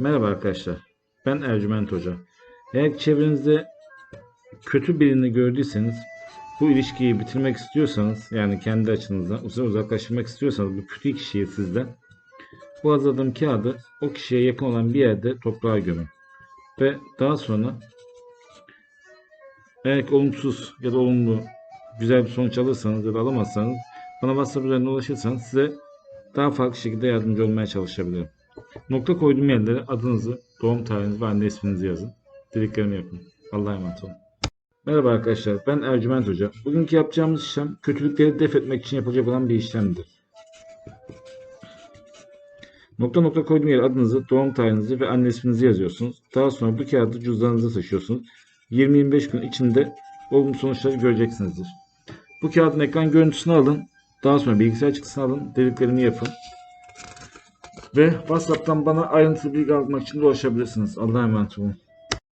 Merhaba arkadaşlar. Ben Ercüment Hoca. Eğer çevrenizde kötü birini gördüyseniz bu ilişkiyi bitirmek istiyorsanız yani kendi açınızdan uzak uzaklaştırmak istiyorsanız bu kötü kişiyi sizden bu hazırladığım kağıdı o kişiye yakın olan bir yerde toprağa gömün. Ve daha sonra eğer olumsuz ya da olumlu güzel bir sonuç alırsanız ya da alamazsanız bana WhatsApp üzerinden ulaşırsanız size daha farklı şekilde yardımcı olmaya çalışabilirim. Nokta koyduğum yerlere adınızı, doğum tarihinizi ve anne isminizi yazın. Dediklerimi yapın. Allah'a emanet olun. Merhaba arkadaşlar, ben Ercüment Hoca. Bugünkü yapacağımız işlem kötülükleri def etmek için yapılacak olan bir işlemdir. Nokta nokta koyduğum yere adınızı, doğum tarihinizi ve anne isminizi yazıyorsunuz. Daha sonra bu kağıdı cüzdanınıza taşıyorsunuz. 20-25 gün içinde olumlu sonuçları göreceksinizdir. Bu kağıdın ekran görüntüsünü alın. Daha sonra bilgisayar çıktısını alın. Dediklerimi yapın. Ve WhatsApp'tan bana ayrıntılı bilgi almak için de ulaşabilirsiniz. Allah'a emanet olun.